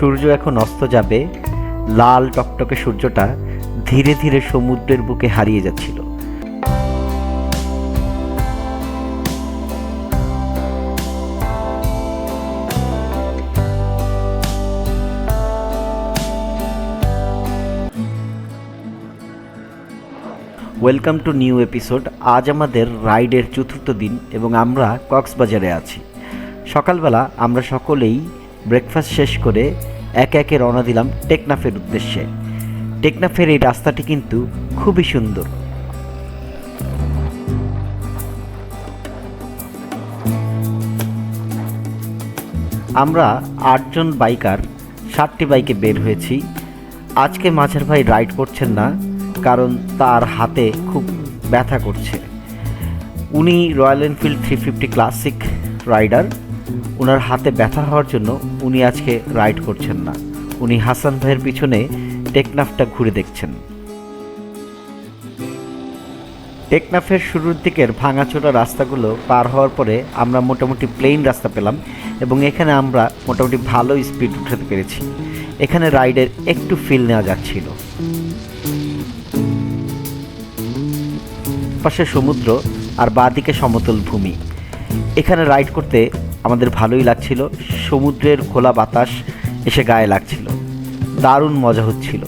সূর্য এখন অস্ত যাবে, লাল টকটকে সূর্যটা ধীরে ধীরে সমুদ্রের বুকে হারিয়ে যাচ্ছিল। ওয়েলকাম টু নিউ এপিসোড আজ আমাদের রাইডের চতুর্থ দিন এবং আমরা কক্সবাজারে আছি। সকালবেলা আমরা সকলেই ব্রেকফাস্ট শেষ করে একে একে রওনা দিলাম টেকনাফের উদ্দেশ্যে। টেকনাফের এই রাস্তাটি কিন্তু খুবই সুন্দর। আমরা আটজন বাইকার ষাটটি বাইকে বের হয়েছি। আজকে মাঝের ভাই রাইড করছেন না, কারণ তার হাতে খুব ব্যথা করছে। উনি Royal Enfield three fifty classic rider. ওনার হাতে ব্যথা হওয়ার জন্য উনি আজকে রাইড করছেন না। উনি হাসান ভাইয়ের পিছনে টেকনাফটা ঘুরে দেখছেন। টেকনাফের শুরুর দিকের ভাঙাচোরা রাস্তাগুলো পার হওয়ার পরে আমরা মোটামুটি প্লেন রাস্তা পেলাম এবং এখানে আমরা মোটামুটি ভালো স্পিড উঠাতে পেরেছি। এখানে রাইডের একটু ফিল নেওয়া যাচ্ছিল। পাশে সমুদ্র আর বাঁদিকে সমতল ভূমি। এখানে রাইড করতে আমাদের ভালোই লাগছিল। সমুদ্রের খোলা বাতাস এসে গায়ে লাগছিল। দারুণ মজা হচ্ছিল।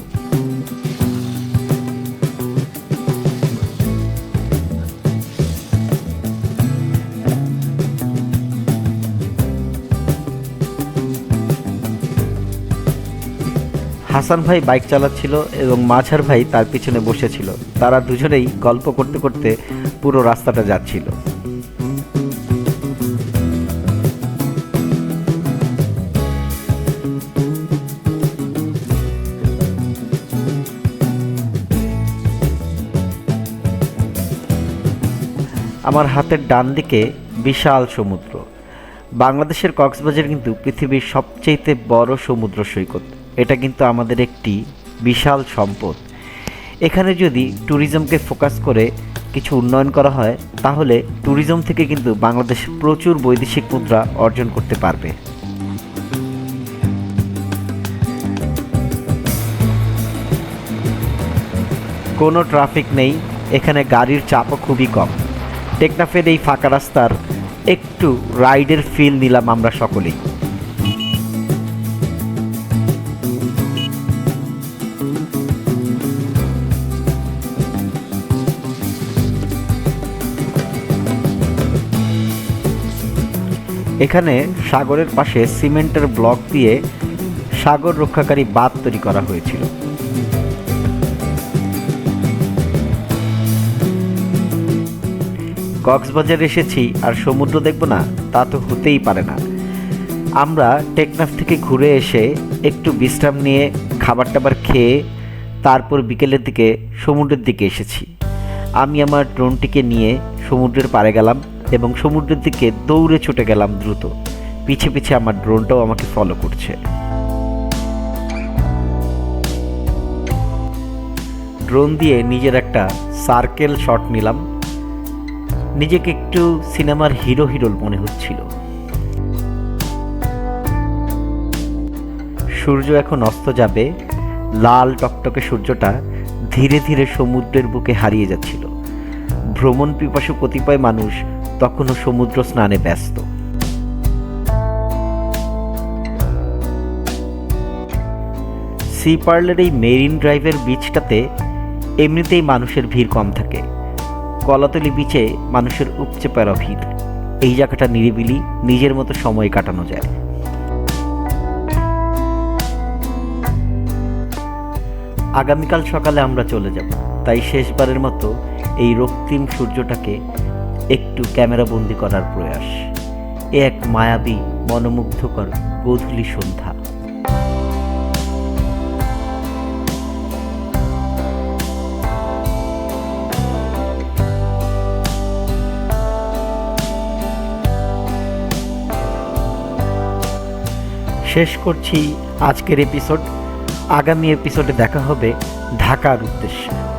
হাসান ভাই বাইক চালাচ্ছিল এবং মাঝার ভাই তার পিছনে বসেছিল। তারা দুজনেই গল্প করতে করতে পুরো রাস্তাটা যাচ্ছিল। আমার হাতের ডান দিকে বিশাল সমুদ্র। বাংলাদেশের কক্সবাজার কিন্তু পৃথিবীর সবচেয়ে বড় সমুদ্র সৈকত। এটা কিন্তু আমাদের একটি বিশাল সম্পদ। এখানে যদি ট্যুরিজমকে ফোকাস করে কিছু উন্নয়ন করা হয়, তাহলে ট্যুরিজম থেকে কিন্তু বাংলাদেশ প্রচুর বৈদেশিক মুদ্রা অর্জন করতে পারবে। কোনো ট্রাফিক নেই, এখানে গাড়ির চাপও খুবই কম। টেকনাফের এই ফাঁকা রাস্তার একটু রাইডের ফিল নিলাম আমরা সকলেই। এখানে সাগরের পাশে সিমেন্টের ব্লক দিয়ে সাগর রক্ষাকারী বাঁধ তৈরি করা হয়েছিল। কক্সবাজার এসেছি আর সমুদ্র দেখব না, তা তো হতেই পারে না। আমরা টেকনাফ থেকে ঘুরে এসে একটু বিশ্রাম নিয়ে খাবার টাবার খেয়ে তারপর বিকেলের দিকে সমুদ্রের দিকে এসেছি। আমি আমার ড্রোনটিকে নিয়ে সমুদ্রের পাড়ে গেলাম এবং সমুদ্রের দিকে দৌড়ে ছুটে গেলাম দ্রুত। পিছে পিছে আমার ড্রোনটাও আমাকে ফলো করছে। ড্রোন দিয়ে নিজের একটা সার্কেল শট নিলাম। নিজেকে একটু সিনেমার হিরো হিরো মনে হচ্ছিল। সূর্য এখন অস্ত যাবে, লাল টকটকে সূর্যটা ধীরে ধীরে সমুদ্রের বুকে হারিয়ে যাচ্ছিল। ভ্রমণ পিপাসু কতিপয় মানুষ তখনও সমুদ্র স্নানে ব্যস্ত। সি পার্লের এই মেরিন ড্রাইভের বিচটাতে এমনিতেই মানুষের ভিড় কম থাকে। কলাতলি বিচে মানুষের উপচে পড়া ভিড় এই জায়গাটা নিরিবিলি, নিজের মতো সময় কাটানো যায়। আগামীকাল সকালে আমরা চলে যাব। তাই শেষবারের মতো এই রক্তিম সূর্যটাকে একটু ক্যামেরাবন্দি করার প্রয়াস। এ এক মায়াবী, মনোমুগ্ধকর, গোধূলি সন্ধ্যা। শেষ করছি আজকের এপিসোড আগামী এপিসোডে দেখা হবে ঢাকার উদ্দেশ্যে।